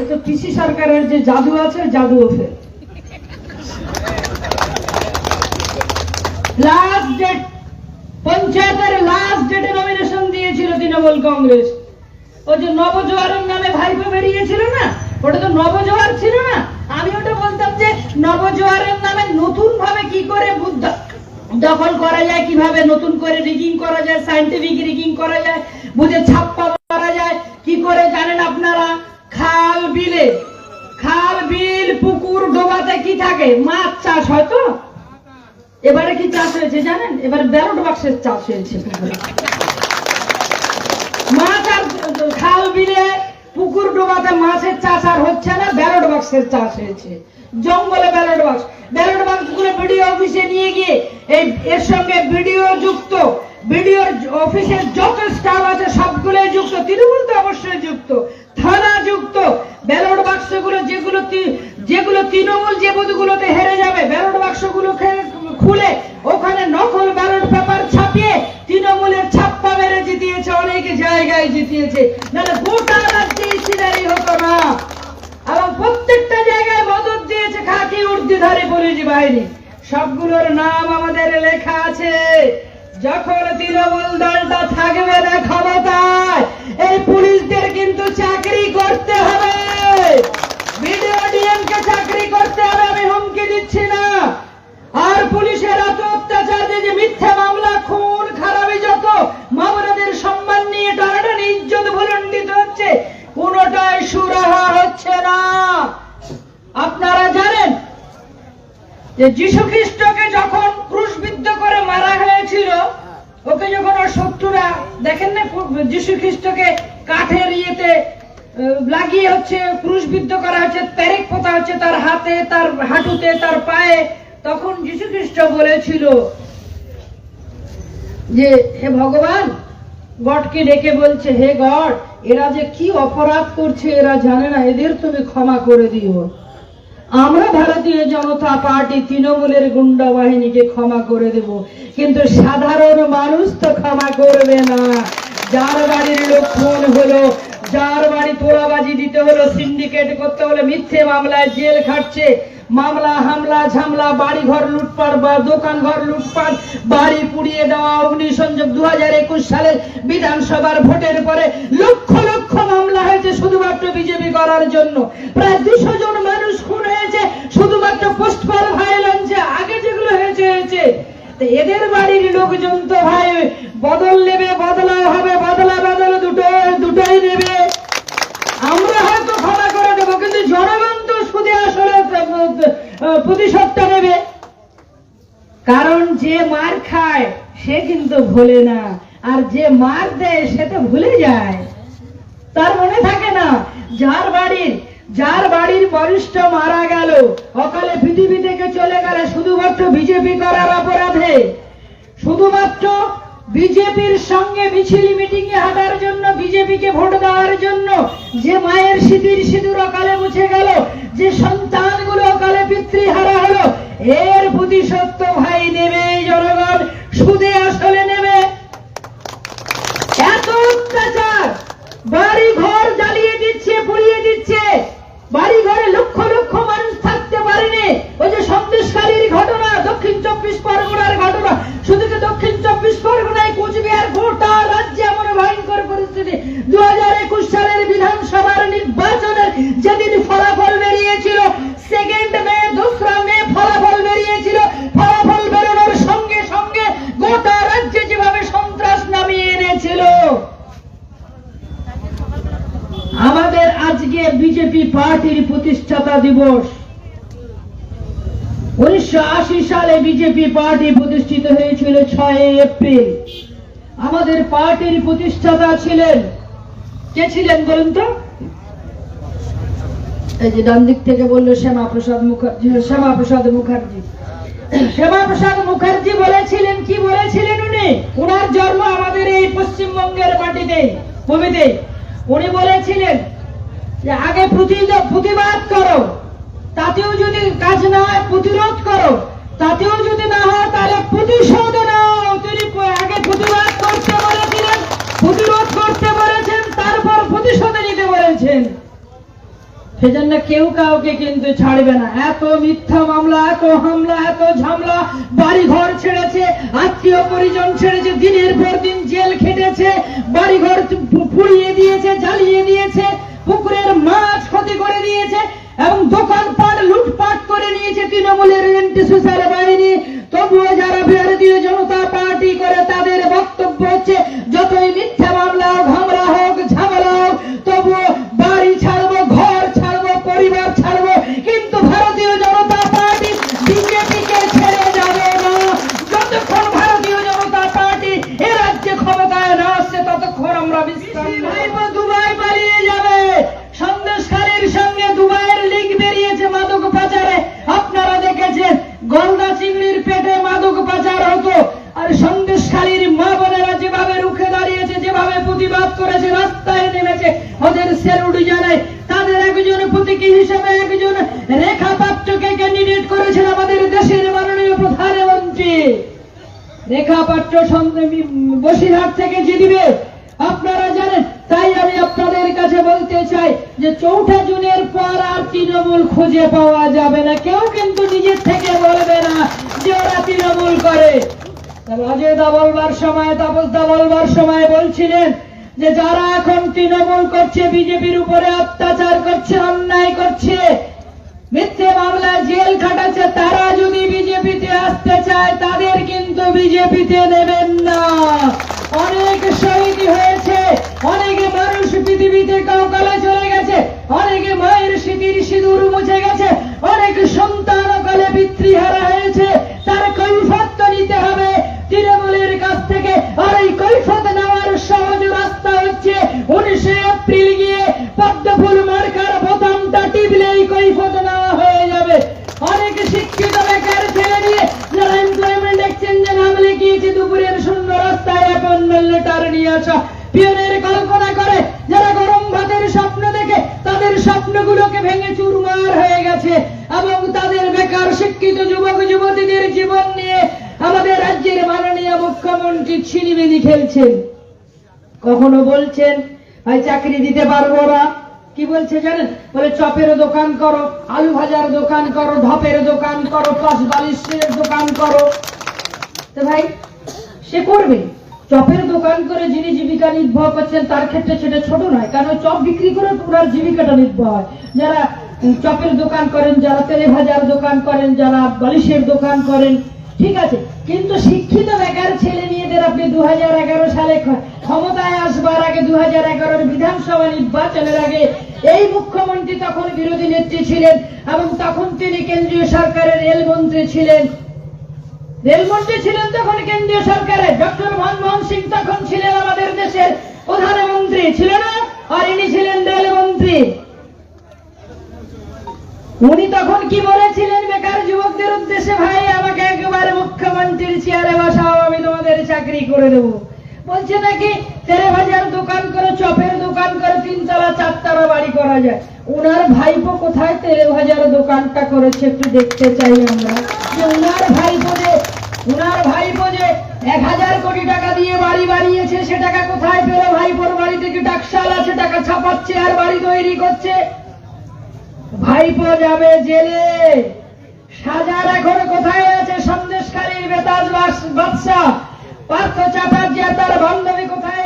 এ তো পিসি সরকারের যে জাদু আছে জাদু ওঠে। লাস্ট ডেট পঞ্চায়েতের লাস্ট ডেটে নমিনেশন দিয়েছিল তৃণমূল কংগ্রেস। ওই যে নবজোয়ারের নামে ভাইপো বেরিয়েছিল না? ওটা তো নবজোয়ার ছিল না? আমি ওটা বলতাম যে নবজোয়ারের নামে নতুন ভাবে কি করে বুদ্ধ দখল করা যায়, কীভাবে নতুন করে রিগিং করা যায় সাইন্টিফিক রিগিং করা যায়, বুঝে ছাপ্পা করা যায়, কি করে জানেন আপনারা? ডোবাতে কি থাকে? মাছ চাষ হয় তো? এবারে কি চাষ হয়েছে জানেন? এবারে ব্যারোট বাক্সের চাষ হয়েছে। মাছ আর খাল বিলে পুকুর ডোবাতে মাছের চাষ আর হচ্ছে না ব্যালট বাক্সের চাষ হয়েছে। জঙ্গলে ব্যালট বাক্স ব্যালটগুলো বিডিও অফিসে নিয়ে গিয়ে এই এর সঙ্গে বিডিও যুক্ত বিডিও অফিসের যত স্টাফ আছে সবগুলোই যুক্ত, তৃণমূল তো অবশ্যই যুক্ত, থানা যুক্ত ব্যালট বাক্সগুলো যেগুলো যেগুলো তৃণমূল যে বুথগুলোতে হেরে যাবে, ব্যালট বাক্সগুলোকে খুলে ওখানে নকল ব্যালট পেপার ছাপিয়ে তৃণমূলের ছাপ্পা মেরে জিতিয়েছে, অনেক জায়গায় জিতিয়েছে। নাহলে গোটা রাজ্যে সিনারি হতো না। এবং প্রত্যেকটা জায়গায় মদত দিয়েছে খাকি উর্দিধারী পুলিশ বাহিনী। সবগুলোর নাম আমাদের লেখা আছে। যখন তৃণমূল দলটা থাকবে না ক্ষমতায়, এই পুলিশদের কিন্তু চাকরি করতে হবে। না। আর পুলিশের অত্যাচার যে মিথ্যা মামলা, খুন, খারাপি যত হচ্ছে। কোনোটাই সুরাহা হচ্ছে না। আপনারা জানেন যীশু খ্রিস্টকে যখন ক্রুশবিদ্ধ করে মারা হয়েছিল, ওকে যখন ওর শত্রুরা দেখেন না যীশু খ্রিস্টকে কাঠের ইয়েতে লাগিয়ে হচ্ছে, ক্রুশবিদ্ধ করা হচ্ছে, পেরেক পোতা হচ্ছে তার হাতে, তার হাঁটুতে, তার পায়ে। তখন যীশু খ্রিস্ট বলেছিল যে, হে ভগবান, গডকে ডেকে বলছে, হে গড, এরা যে কি অপরাধ করছে, এরা জানে না, এদের তুমি ক্ষমা করে দিও। আমরা ভারতীয় জনতা পার্টি তৃণমূলের গুন্ডা বাহিনীকে ক্ষমা করে দেব, কিন্তু সাধারণ মানুষ তো ক্ষমা করবে না। যার বাড়ির লোক খুন হলো যার বাড়ি তোলাবাজি দিতে হলো সিন্ডিকেট করতে হলো, মিথ্যে মামলায় জেল খাটছে। মামলা, হামলা, ঝামলা বাড়ি ঘর লুটপাট বা দোকান ঘর লুটপাট, বাড়ি পুড়িয়ে দেওয়া অগ্নিসংযোগ দু হাজার একুশ সালের বিধানসভার ভোটের পরে লক্ষ লক্ষ মামলা হয়েছে শুধুমাত্র বিজেপি করার জন্য। প্রায় দুশো জন মানুষ খুন হয়েছে, শুধুমাত্র পোস্টপাল ভাইলেন্সে আগে যেগুলো হয়েছে হয়েছে। এদের বাড়ির লোকজন তো ভাই বদল নেবে বদলা হবে বদলা বদল দুটো দুটোই নেবে আমরা হয়তো ক্ষমা করে দেবো কিন্তু জনগণ তো সুদে আসলে আহ, প্রতিশোধটা নেবে। কারণ যে মার খায়, সে কিন্তু ভোলে না। আর যে মার দেয়, সে তো ভুলে যায়। তার মনে থাকে না, যার বাড়ির যার বাড়ির বরিষ্ঠ মারা গেল, অকালে পৃথিবী থেকে চলে গেল শুধুমাত্র বিজেপি করার অপরাধে। শুধুমাত্র বিজেপির সঙ্গে মিছিল মিটিং এ হাঁটার জন্য, বিজেপিকে ভোট দেওয়ার জন্য যে মায়ের সিঁদির সিঁদুর অকালে মুছে গেল, যে সন্তানগুলো অকালে পিতৃহারা হলো, এর প্রতিশোধ তো ভাই নেবে জনগণ সুদে আসলে নেবে এত অত্যাচার বাড়ি ঘর জ্বালিয়ে দিচ্ছে পুড়িয়ে দিচ্ছে বাড়ি ঘরে লক্ষ লক্ষ মানুষ থাকতে পারেনি ওই যে সন্দেশকারীর ঘটনা দক্ষিণ চব্বিশ পরগনার ঘটনা শুধু কি দক্ষিণ চব্বিশ পরগনায় কোচবিহার গোটা রাজ্যে এমন ভয়ঙ্কর পরিস্থিতি দু হাজার একুশ সালের বিধানসভার নির্বাচনের যেদিন ফলাফল বেরিয়েছিল সেকেন্ড মে, দোসরা মে ফলাফল বেরিয়েছিল। ফলাফল বেরোনোর সঙ্গে সঙ্গে গোটা রাজ্যে যেভাবে সন্ত্রাস নামিয়ে এনেছিল। আমাদের আজকে বিজেপি পার্টির প্রতিষ্ঠাতা দিবস। উনিশশো আশি সালে বিজেপি পার্টি প্রতিষ্ঠিত হয়েছিল ছয় এপ্রিল। আমাদের পার্টির প্রতিষ্ঠাতা ছিলেন কে ছিলেন বলুন তো? এই যে ডান দিক থেকে বলল শ্যামা প্রসাদ মুখার্জি শ্যামা প্রসাদ মুখার্জি। শ্যামা প্রসাদ মুখার্জি বলেছিলেন, কি বলেছিলেন উনি? ওনার জন্ম আমাদের এই পশ্চিমবঙ্গের মাটিতে, ভূমিতে। উনি বলেছিলেন যে, আগে প্রতি- প্রতিবাদ করো, তাতেও যদি কাজ না হয়, প্রতিরোধ করো, তাতেও যদি না হয়, তাহলে প্রতিশোধ বলেছেন সেজন্য কেউ কাউকে কিন্তু ছাড়বে না। এত মিথ্যা মামলা, এত হামলা, এত ঝামলা বাড়ি ঘর ছেড়েছে, আত্মীয় পরিজন ছেড়েছে, দিনের পর দিন জেল খেটেছে বাড়ি ঘর পুড়িয়ে দিয়েছে, জ্বালিয়ে দিয়েছে, পুকুরের মাছ ক্ষতি করে দিয়েছে, এবং দোকানপাট লুটপাট করে নিয়েছে তৃণমূলের এন্টি সোশ্যাল বাহিনী। প্রতিবাদ করেছে, রাস্তায় নেমেছে ওদের স্যালুট জানায়। তাদের একজন প্রতীকী হিসেবে একজন রেখা পাত্রকে ক্যান্ডিডেট করেছেন আমাদের দেশের মাননীয় প্রধানমন্ত্রী। রেখা পাত্র বসিরহাট থেকে জিতবে। আপনারা জানেন, তাই আমি আপনাদের কাছে বলতে চাই যে চৌঠা জুনের পর আর তৃণমূল খুঁজে পাওয়া যাবে না। কেউ কিন্তু নিজের থেকে বলবে না যে ওরা তৃণমূল করে। অজয়দা বলবার সময় তাপসদা বলবার সময় বলছিলেন যে যারা এখন তৃণমূল করছে, বিজেপির উপরে অত্যাচার করছে, অন্যায় করছে, মিথ্যে মামলা জেল খাটাচ্ছে, তারা যদি বিজেপিতে আসতে চায়, তাদের কিন্তু বিজেপিতে নেবেন না। অনেক শহীদ হয়েছে, অনেকে মানুষ পৃথিবীতে কাউকালে চলে গেছে, অনেকে মায়ের স্মৃতির সিঁদুর মুছে বেকার যারা এমপ্লয়মেন্ট এক্সচেঞ্জে নাম লিখিয়েছে, দুপুরের শূন্য রাস্তায় অ্যাপয়েন্টমেন্ট লেটার নিয়ে আসা। পিয়নের কল্পনা করে, যারা গরম ভাতের স্বপ্ন দেখে, তাদের স্বপ্নগুলোকে ভেঙে চুরমার হয়ে গেছে। এবং তাদের বেকার শিক্ষিত যুবক, যুবতীদের জীবন নিয়ে আমাদের রাজ্যের মাননীয় মুখ্যমন্ত্রী ছিনিমিনি খেলছেন। কখনো বলছেন, ভাই, চাকরি দিতে পারব না। কি বলছে জানেন? বলে, চপের দোকান করো, আলু ভাজার দোকান করো, ঢপের দোকান করো, পাঁচ বালিশের দোকান করো। তো ভাই, সে করবে। চপের দোকান করে যিনি জীবিকা নির্বাহ করছেন, তার ক্ষেত্রে সেটা ছোট নয়, কারণ চপ বিক্রি করে ওনার জীবিকাটা নির্বাহ হয়। যারা চপের দোকান করেন, যারা তেলে ভাজার দোকান করেন, যারা বালিশের দোকান করেন ঠিক আছে? কিন্তু শিক্ষিত বেকার ছেলে মেয়েদের আপনি দু হাজার এগারো সালে ক্ষমতায় আসবার আগে দু হাজার বিধানসভা নির্বাচনের আগে এই মুখ্যমন্ত্রী তখন বিরোধী নেত্রী ছিলেন এবং তখন তিনি কেন্দ্রীয় সরকারের রেলমন্ত্রী ছিলেন। রেলমন্ত্রী ছিলেন তখন কেন্দ্রীয় সরকারের। ডক্টর মনমোহন সিং তখন ছিলেন আমাদের দেশের প্রধানমন্ত্রী। ছিল না আর ইনি ছিলেন রেলমন্ত্রী উনি তখন কি বলেছিলেন বেকার যুবকদের উদ্দেশ্যে? ভাই, আমাকে একেবারে মুখ্যমন্ত্রীর চেয়ারে বসাও, আমি তোমাদের চাকরি করে দেব। বলছে নাকি, তেরে ভাজার দোকান করে, চপের দোকান করে, তিনতলা, চারতলা বাড়ি করা যায়। উনার ভাইপো কোথায়? তেলে ভাজার দোকানটা করেছে, একটু দেখতে চাই আমরা। যে উনার ভাইপো যে, উনার ভাইপো যে এক হাজার কোটি টাকা দিয়ে বাড়ি বাড়িয়েছে সে টাকা কোথায় পেল? ভাইপোর বাড়ি থেকে টাকশাল আছে? টাকা ছাপাচ্ছে আর বাড়ি তৈরি করছে? ভাইপো যাবে জেলে। সাজার এখন কোথায় আছে সন্দেশকারী বেতাজ বাদশাহ? বাদশা পার্থ চাটার্জি তার বান্ধবী কোথায়